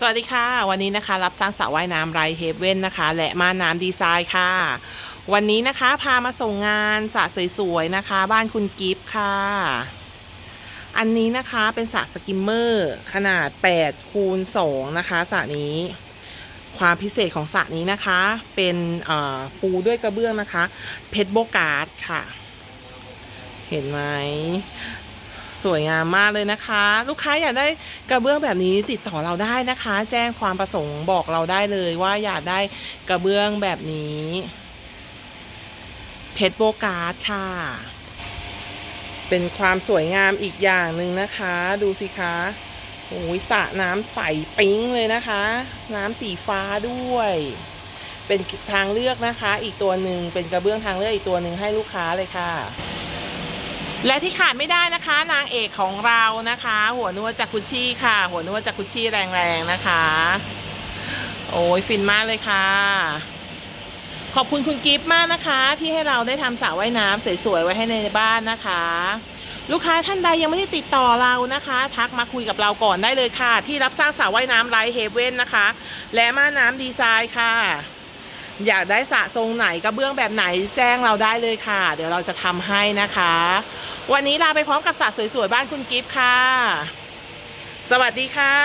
สวัสดีค่ะ วันนี้นะคะ รับสร้างสระว่ายน้ำไรเฮเว่นนะคะ และม่านน้ำดีไซน์ค่ะ วันนี้นะคะพามาส่งงานสระสวยๆนะคะ บ้านคุณกิฟต์ค่ะ อันนี้นะคะเป็นสระสกิมเมอร์ขนาด8คูณ2นะคะสระนี้ ความพิเศษของสระนี้นะคะ เป็นปูด้วยกระเบื้องนะคะ เพชรโบการ์ดค่ะ เห็นไหม สวยงามมากเลยนะคะ ลูกค้าอยากได้กระเบื้องแบบนี้ติดต่อเราได้นะคะ แจ้งความประสงค์บอกเราได้เลยว่าอยากได้กระเบื้องแบบนี้ เพชรโบการ์ดค่ะ เป็นความสวยงามอีกอย่างหนึ่งนะคะ ดูสิคะโอ้ยสระน้ำใสปิ๊งเลยนะคะ น้ำสีฟ้าด้วย เป็นทางเลือกนะคะ อีกตัวหนึ่งเป็นกระเบื้องทางเลือกอีกตัวหนึ่งให้ลูกค้าเลยค่ะ และที่ขาดไม่ได้นะคะ นางเอกของเรานะคะ หัวนวดจากคุชชี่ค่ะ หัวนวดจากคุชชี่แรงๆนะคะ โอ้ยฟินมากเลยค่ะ ขอบคุณคุณกิฟต์มากนะคะ ที่ให้เราได้ทำสระว่ายน้ำสวยๆไว้ให้ในบ้านนะคะ ลูกค้าท่านใดยังไม่ได้ติดต่อเรานะคะ ทักมาคุยกับเราก่อนได้เลยค่ะ ที่รับสร้างสระว่ายน้ำไรเฮเว่นนะคะ และม่านน้ำดีไซน์ค่ะอยากได้สระทรงไหนกระเบื้องแบบไหนแจ้งเราได้เลยค่ะ เดี๋ยวเราจะทำให้นะคะ วันนี้ลาไปพร้อมกับสระสวยๆ บ้านคุณกิฟต์ค่ะ สวัสดีค่ะ